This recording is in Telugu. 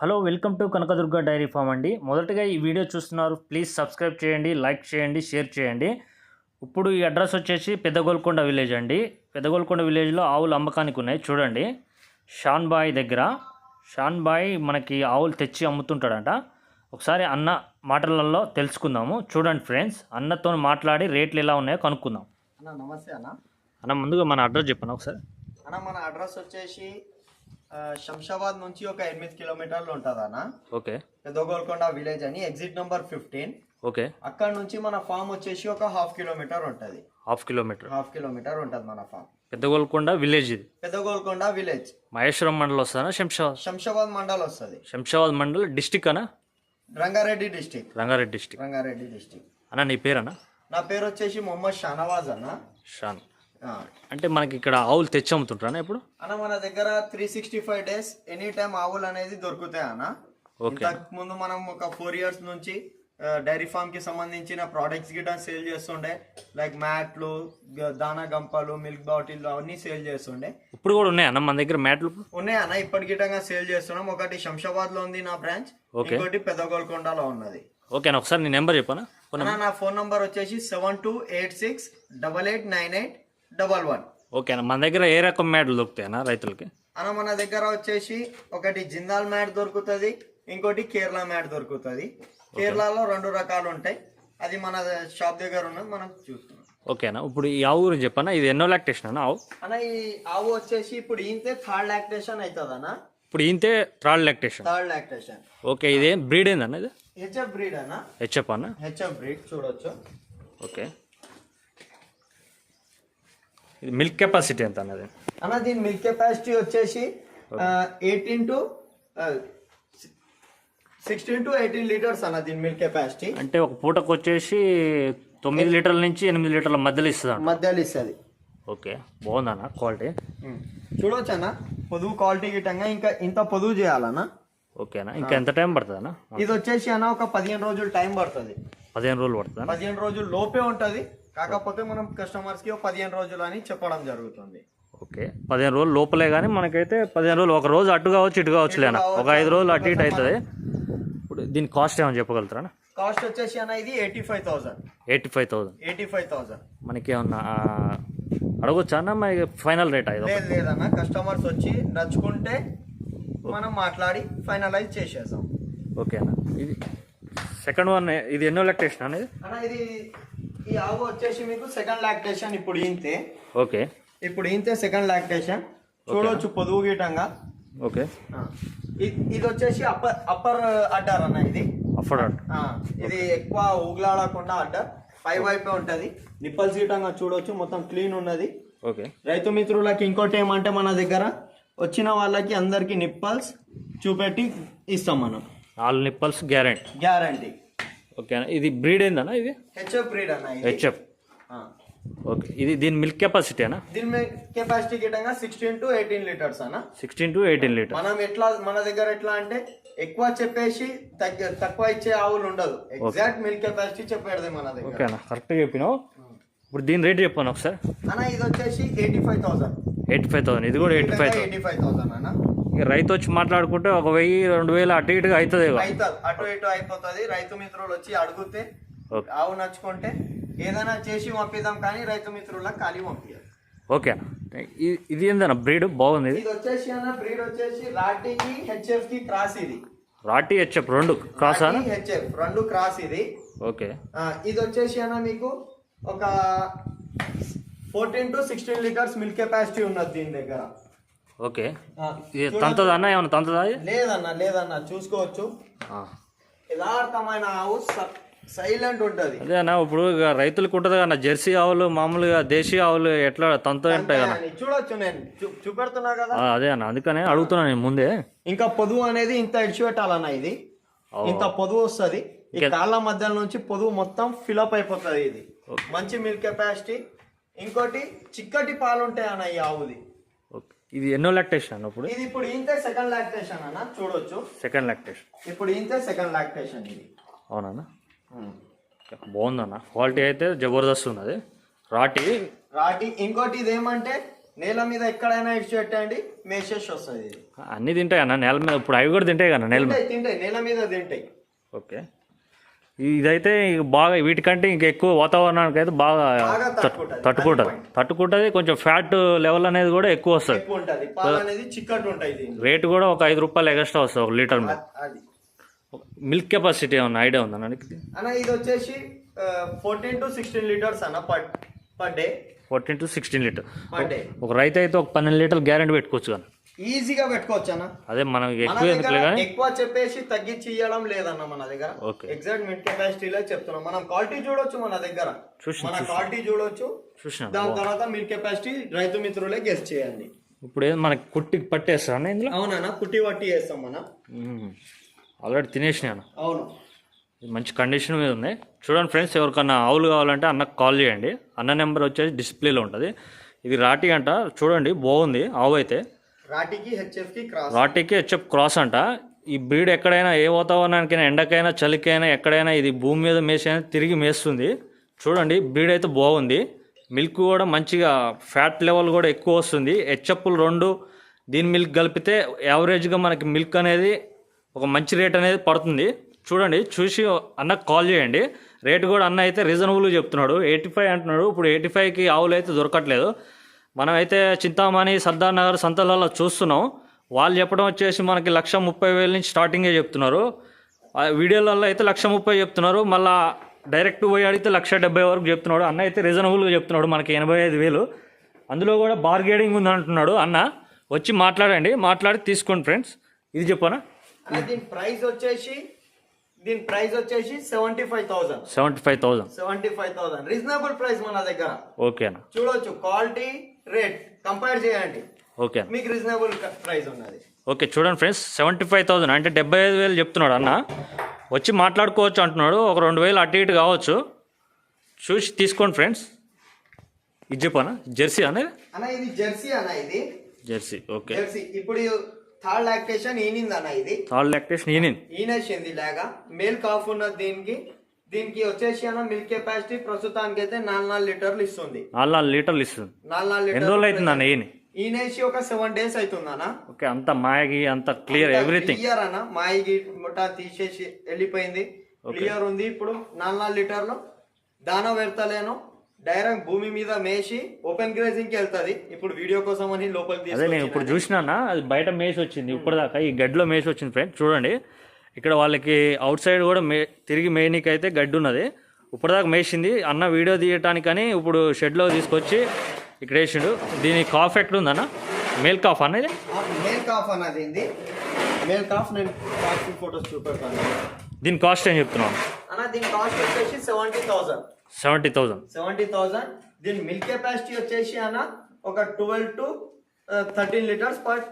Hello welcome to Kanakadurga dairy farm అండి. మొదటగా ఈ వీడియో చూస్తున్నారు ప్లీజ్ సబ్స్క్రైబ్ చేయండి లైక్ చేయండి షేర్ చేయండి. ఇప్పుడు ఈ అడ్రస్ వచ్చేసి పెద్దగోల్కొండ విలేజ్ అండి. పెద్దగోల్కొండ విలేజ్లో ఆవులు అమ్మకానికి ఉన్నాయి చూడండి. షాన్ బాయ్ దగ్గర. షాన్ బాయ్ మనకి ఆవులు తెచ్చి అమ్ముతుంటాడంట. ఒకసారి అన్న మాటలలో తెలుసుకుందాము. చూడండి ఫ్రెండ్స్ అన్నతో మాట్లాడి రేట్లు ఎలా ఉన్నాయో కనుక్కుందాం. అన్న నమస్తే అన్న. అన్న ముందుగా మన అడ్రస్ చెప్పండి ఒకసారి? అన్న మన అడ్రస్ వచ్చేసి శంషాబాద్ నుంచి ఒక ఎనిమిది కిలోమీటర్లు ఉంటుంది అన్న. ఓకే. పెద్ద గోల్కొండ విలేజ్ అని ఎగ్జిట్ నెంబర్ ఫిఫ్టీన్. ఓకే. అక్కడ నుంచి మన ఫామ్ వచ్చేసి ఒక హాఫ్ కిలోమీటర్ ఉంటుంది. Half kilometre. హాఫ్ కిలోమీటర్ ఉంటుంది మన ఫామ్. పెద్దగోల్కొండ విలేజ్ ఇది. పెద్ద గోల్కొండ విలేజ్. మహేశ్వరం మండల్ వస్తానా శంషాబాద్? శంషాబాద్ మండల్ వస్తుంది. శంషాబాద్ మండల్ డిస్టిక్ అనా? Rangareddy district. Rangareddy district. Rangareddy district. అన్న నీ పేరన్నా? నా పేరు వచ్చేసి మొహమ్మద్ షానవాజ్ అన్న. షాన్. అంటే మనకి ఇక్కడ ఆవులు తెచ్చి అమ్ముతుంటారా ఇప్పుడు? అన్న మన దగ్గర three sixty five days any time ఆవులు అనేది దొరుకుతాయి అన్న. ఇంతకు ముందు మనం ఒక ఫోర్ ఇయర్స్ నుంచి డైరీ ఫార్మ్కి సంబంధించిన ప్రోడక్ట్స్ గిట్ట సేల్ చేస్తుండే. లైక్ మ్యాట్లు దానా గంపలు మిల్క్ బాటిల్ అవన్నీ సేల్ చేస్తుండే. ఇప్పుడు కూడా ఉన్నాయి అన్న మన దగ్గర మ్యాట్లు ఉన్నాయి అన్న? ఇప్పటి గిట్టంగా సేల్ చేస్తున్నాం. ఒకటి శంషాబాద్లో ఉంది నా బ్రాంచ్. ఇంకోటి పెద్ద గోల్కొండలో ఉన్నది ఓకే ఒకసారి నీ నెంబర్ చెప్పనా? నా ఫోన్ నంబర్ వచ్చేసి seven two eight six double eight nine eight double one. Okay అన్న మన దగ్గర ఏ రకం మ్యాట్లు దొరుకుతాయి అన్న రైతులకి? అన్న మన దగ్గర వచ్చేసి ఒకటి జిందాల్ మ్యాట్ దొరుకుతుంది ఇంకోటి కేరళ మ్యాట్ దొరుకుతుంది. కేరళలో రెండు రకాలు ఉంటాయి. అది మన షాప్ దగ్గర ఉన్నది మనం చూస్తున్నాం. ఓకే అన్న ఇప్పుడు ఈ ఆవు గురించి చెప్పనా ఇది ఎన్నో లాక్టేషన్ అన్న ఆవు? అన్న ఈ ఆవు వచ్చేసి ఇప్పుడు ఇంతే థర్డ్ లాక్టేషన్ అవుతుంది అన్న. ఇప్పుడు ఇంతే third lactation? Third lactation. Okay ఇది బ్రీడ్ ఏందన్న ఇది? హెచ్ఎఫ్ బ్రీడ్ అన్న. హెచ్ఎప్ అన్న? హెచ్ఎఫ్ బ్రీడ్ చూడొచ్చు. ఓకే. ఇది మిల్క్ కెపాసిటీ ఎంత అన్నది? అన్న దీని మిల్క్ కెపాసిటీ వచ్చేసి eighteen to sixteen to eighteen litres అన్న దీని మిల్క్ కెపాసిటీ అంటే ఒక పూటకు వచ్చేసి తొమ్మిది లీటర్ల నుంచి ఎనిమిది లీటర్ల మధ్యలో ఇస్తుంది మధ్యలో ఇస్తుంది. ఓకే బాగుందన్న క్వాలిటీ చూడొచ్చు అన్న పొదుగు క్వాలిటీ గిట్టంగా ఇంకా ఇంత పొదుగు చేయాలన్న. ఓకేనా ఇంకా ఎంత టైం పడుతుంది అన్న? ఇది వచ్చేసి అన్న ఒక పదిహేను రోజులు టైం పడుతుంది. పదిహేను రోజులు పడుతుందా పదిహేను రోజులు లోపే ఉంటది. కాకపోతే మనం కస్టమర్స్కి ఒక పదిహేను రోజులు అని చెప్పడం జరుగుతుంది. ఓకే. పదిహేను రోజులు లోపలే కానీ మనకైతే పదిహేను రోజులు ఒక రోజు అటు కావచ్చు ఇటు కావచ్చు లేనా? ఒక ఐదు రోజులు అటు ఇటు అవుతుంది ఇప్పుడు దీని కాస్ట్ ఏమైనా చెప్పగలుగుతారా కాస్ట్ వచ్చేసి అన్న ఇది eighty five thousand eighty five thousand eighty five thousand మనకి ఏమన్నా అడగొచ్చా అన్న ఫైనల్ రేట్ ఇది లేదు లేదన్న కస్టమర్స్ వచ్చి నచ్చుకుంటే మనం మాట్లాడి ఫైనలైజ్ చేసేసాం ఓకే అన్న. ఇది సెకండ్ వన్ ఇది ఎన్నో ఎలక్ట్రేషన్ అనేది అన్న ఇది ఈ ఆవు వచ్చేసి మీకు సెకండ్ లాక్టేషన్ ఇప్పుడు ఇంతే ఓకే. ఇప్పుడు ఇంతే సెకండ్ లాక్టేషన్ చూడొచ్చు పొదుగు గీటంగా. ఓకే. ఇది వచ్చేసి అప్పర్ అప్పర్ అడ్డార్ అన్న ఇది. ఆ, ఇది ఎక్కువ ఊగులాడకుండా అడ్డర్ పై వైపే ఉంటది. నిప్పల్ సీటంగా చూడొచ్చు. మొత్తం క్లీన్ ఉన్నది. ఓకే. రైతు మిత్రులకి ఇంకోటి ఏమంటే మన దగ్గర వచ్చిన వాళ్ళకి అందరికి నిప్పల్స్ చూపెట్టి ఇస్తాం మనం. నాలుగు నిప్పల్స్ గ్యారెంటీ. గ్యారంటీ. ఓకే అన్న ఇది బ్రీడ్ ఏందన్న ఇది? హెచ్ఎఫ్ బ్రీడ్ అన్న హెచ్ఎఫ్. ఓకే. ఇది దీని మిల్క్ కెపాసిటీ అన్న దీని కెపాసిటీ గిటంగా సిక్స్టీన్ టు ఎయిటీన్ లీటర్స్ అన్న. సిక్స్టీన్ టు ఎయిటీన్ లీటర్ మనం ఎట్లా మన దగ్గర ఎట్లా అంటే ఎక్కువ చెప్పేసి తగ్గ తక్కువ ఇచ్చే ఆవులు ఉండదు. ఎగ్జాక్ట్ మిల్క్ కెపాసిటీ చెప్పేది మన దగ్గర. ఓకే అన్న కరెక్ట్గా చెప్పినావు. ఇప్పుడు దీని రేట్ చెప్పాను ఒకసారి? అన్న ఇది వచ్చేసి eighty five thousand eighty five thousand ఇది కూడా eighty five eighty five thousand అన్న. రైతు వచ్చి మాట్లాడుకుంటే ఒక వెయ్యి రెండు వేలు అటు ఇటుగా అవుతుంది అటు ఇటు అయిపోతుంది. రైతు మిత్రులు వచ్చి అడిగితే ఆవు నచ్చుకుంటే ఏదైనా చేసి పంపిద్దాం కానీ రైతు మిత్రులకు ఖాళీ పంపించారు ఓకే. ఇది- ఏందన్న? బ్రీడ్? బాగుంది ఇది? వచ్చేసి అన్న బ్రీడ్ వచ్చేసి రాటీకి హెచ్ఎఫ్కి క్రాస్ ఇది. రాటి హెచ్ఎఫ్ రెండు క్రాస్? హెచ్ఎఫ్ రెండు క్రాస్ ఇది. ఓకే. ఇది వచ్చేసి అన్న మీకు ఒక fourteen to sixteen litres milk capacity ఉన్నది దీని దగ్గర. ఓకే. ఆ, ఇది తంతదా అన్న ఏమన్నా తంతదా? లేదన్న లేదన్న చూసుకోవచ్చు. యథార్థమైన ఆవు సైలెంట్ ఉంటది. అదే అన్న ఇప్పుడు ఇక రైతులకు ఉంటుంది కదా జెర్సీ ఆవులు మామూలుగా దేశీ ఆవులు ఎట్లా తంత ఉంటాయి కదా చూడొచ్చు నేను. చూపెడుతున్నా కదా? అదే అన్న అందుకనే అడుగుతున్నాను నేను ముందే. ఇంకా పొదువు అనేది ఇంత ఇడిచిపెట్టాలన్న ఇది. ఇంత పొదువు వస్తుంది. ఈ కాళ్ళ మధ్యలో నుంచి పొదువు మొత్తం ఫిలప్ అయిపోతుంది ఇది. మంచి మిల్క్ కెపాసిటీ ఇంకోటి చిక్కటి పాలు ఉంటాయి అన్న ఈ ఆవుది. ఇది ఎన్నో లాక్టేషన్ అన్న ఇప్పుడు? ఇది ఇప్పుడు ఇంతే సెకండ్ లాక్టేషన్ అన్న చూడొచ్చు. సెకండ్ లాక్టేషన్ ఇప్పుడు ఇంతే సెకండ్ లాక్టేషన్ ఇది. అవునన్నా బాగుందన్న క్వాలిటీ అయితే జబర్దస్త్ ఉన్నది. రాటి? రాటి ఇంకోటి ఇది ఏమంటే నేల మీద ఎక్కడైనా ఇడిచి పెట్టండి మేషేసి వస్తుంది. అన్నీ తింటాయి అన్న నేల మీద. ఇప్పుడు అవి కూడా తింటాయి కదా నేల మీద. తింటాయి నేల మీద తింటాయి. ఓకే. ఇదైతే బాగా వీటికంటే ఇంకా ఎక్కువ వాతావరణానికి అయితే బాగా బాగా తట్టు- తట్టుకుంటది. తట్టుకుంటుంది. కొంచెం ఫ్యాట్ లెవెల్ అనేది కూడా ఎక్కువ వస్తుంది. రేట్ కూడా ఒక ఐదు రూపాయలు ఎక్స్ట్రా వస్తుంది ఒక లీటర్ మీద మిల్క్ కెపాసిటీ ఏమన్నా ఐడియా ఉందా ఇది వచ్చేసి ఫోర్టీన్ టు సిక్స్టీన్ లీటర్స్ అన్న per per day. Fourteen to sixteen litre. ఒక రైతు అయితే ఒక పన్నెండు లీటర్లు గ్యారెంటీ పెట్టుకోవచ్చు కానీ ఈజీగా పెట్టుకోవచ్చు అన్న. అదే మనం ఎక్కువ ఎందుకులే దగ్గర కానీ. ఎక్కువ చెప్పేసి తగ్గించి ఇవ్వడం లేదన్న మన దగ్గర. ఓకే. ఎగ్జాక్ట్ మిడ్ కెపాసిటీలో చెప్తున్నాం. మనం క్వాలిటీ చూడొచ్చు మన దగ్గర. మన క్వాలిటీ చూడొచ్చు. చూసిన. దాని తర్వాత మిడ్ కెపాసిటీ రైతు మిత్రులే గెస్ట్ చేయండి. ఇప్పుడు ఏదో మనకి కుట్టికి పట్టేస్తారా అన్న ఇందులో? అవునన్నా పుట్టి వట్టి చేస్తాం మనం ఆల్రెడీ తినేసినాను అవును. మంచి కండిషన్ మీద ఉంది. చూడండి ఫ్రెండ్స్ ఎవరికన్నా ఆవులు కావాలంటే అన్నకు కాల్ చేయండి. అన్న నెంబర్ వచ్చేసి డిస్ప్లేలో ఉంటుంది. ఇది రాటి అంట. చూడండి బాగుంది ఆవు అయితే. రాటికి హెచ్ఎఫ్కి క్రాస్ రాటికి హెచ్ఎఫ్ క్రాస్ అంట. ఈ బ్రీడ్ ఎక్కడైనా ఏ వాతావరణానికైనా ఎండకైనా చలికైనా ఎక్కడైనా ఇది భూమి మీద మేసైనా తిరిగి మేస్తుంది. చూడండి బ్రీడ్ అయితే బాగుంది. మిల్క్ కూడా మంచిగా ఫ్యాట్ లెవెల్ కూడా ఎక్కువ వస్తుంది. హెచ్ఎఫ్లు రెండు. దీని మిల్క్ కలిపితే యావరేజ్గా మనకి మిల్క్ అనేది ఒక మంచి రేట్ అనేది పడుతుంది. చూడండి చూసి అన్న కాల్ చేయండి. రేట్ కూడా అన్న అయితే రీజనబుల్గా చెప్తున్నాడు. ఎయిటీ ఫైవ్ అంటున్నాడు. ఇప్పుడు ఎయిటీ ఫైవ్కి ఆవులు అయితే దొరకట్లేదు. మనమైతే చింతామణి సర్దార్ నగర్ సంతలలో చూస్తున్నాం. వాళ్ళు చెప్పడం వచ్చేసి మనకి లక్ష ముప్పై వేల నుంచి స్టార్టింగే చెప్తున్నారు. వీడియోలలో అయితే లక్ష ముప్పై చెప్తున్నారు. మళ్ళా డైరెక్ట్ పోయి అడిగితే లక్ష డెబ్బై వరకు చెప్తున్నాడు. అన్న అయితే రీజనబుల్గా చెప్తున్నాడు. మనకి ఎనభై ఐదు వేలు. అందులో కూడా బార్గేడింగ్ ఉంది అంటున్నాడు అన్న. వచ్చి మాట్లాడండి. మాట్లాడి తీసుకోండి ఫ్రెండ్స్ ఇది చెప్పనా? ప్రైస్ వచ్చేసి దీని ప్రైస్ వచ్చేసి seventy five thousand seventy five thousand seventy five thousand reasonable price మన దగ్గర. ఓకే అన్న. చూడొచ్చు క్వాలిటీ రేట్ కంపేర్ చేయండి. ఓకే మీకు రీజనబుల్ ప్రైస్ ఉన్నది. ఓకే చూడండి ఫ్రెండ్స్ సెవెంటీ ఫైవ్ థౌసండ్ అంటే డెబ్బై ఐదు వేలు చెప్తున్నాడు అన్న. వచ్చి మాట్లాడుకోవచ్చు అంటున్నాడు. ఒక రెండు వేలు అటు ఇటు కావచ్చు. చూసి తీసుకోండి ఫ్రెండ్స్ ఇది చెప్పనా జెర్సీ అనేది ఇది? జెర్సీ అన్న ఇది. జెర్సీ. Okay Jersey. ఇప్పుడు థర్డ్ లాక్టేషన్ ఈనింది అన్న ఇది. థర్డ్ లాక్టేషన్ ఈనిన్ ఈనేసింది లాగా మేల్ కాఫ్ ఉన్నది దీనికి దీనికి వచ్చేసి అన్న మిల్క్ కెపాసిటీ ప్రస్తుతానికి అయితే నాలుగు నాలుగు లీటర్లు ఇస్తుంది. నాలుగు నాలుగు లీటర్లు ఇస్తుంది. నాలుగు నాలుగు ఎన్ని రోజులు లీటర్లు అవుతుంది అన్న ఈయన ఈనేసి ఒక సెవెన్ డేస్ అవుతుంది అన్న. ఓకే అంత మాయగి అంత క్లియర్ ఎవ్రీథింగ్ క్లియర్ అన్న. మాయిగి ముఠా తీసేసి వెళ్ళిపోయింది. క్లియర్ ఉంది. ఇప్పుడు నాలుగు నాలుగు లీటర్లు దానా పెడతలేను డైరెక్ట్ భూమి మీద మేసి ఓపెన్ గ్రేజింగ్కి వెళ్తది. ఇప్పుడు వీడియో కోసం అని లోపలికి అదే నేను ఇప్పుడు. చూసినా అది బయట మేసి వచ్చింది. ఇప్పటిదాకా ఈ గడ్డిలో మేసి వచ్చింది ఫ్రెండ్స్ చూడండి ఇక్కడ వాళ్ళకి అవుట్ సైడ్ కూడా మే తిరిగి మేయనీకి అయితే గడ్డి ఉన్నది. ఇప్పటిదాకా మేసింది. అన్న వీడియో తీయటానికని ఇప్పుడు షెడ్లో తీసుకొచ్చి ఇక్కడ వేసిండు. దీని కాఫ్ ఎక్కడ ఉందన్న మేల్ కాఫ్ అనేది ఆ, మేల్ కాఫ్ అన్నది మేల్ కాఫ్ నేను ఫోటోస్ చూపెడతాను. దీని కాస్ట్ ఏం చెప్తున్నాను అన్న దీని కాస్ట్ వచ్చేసి seventy thousand seventy thousand seventy thousand దీని మిల్క్ కెపాసిటీ వచ్చేసి అన్న ఒక twelve to thirteen litres per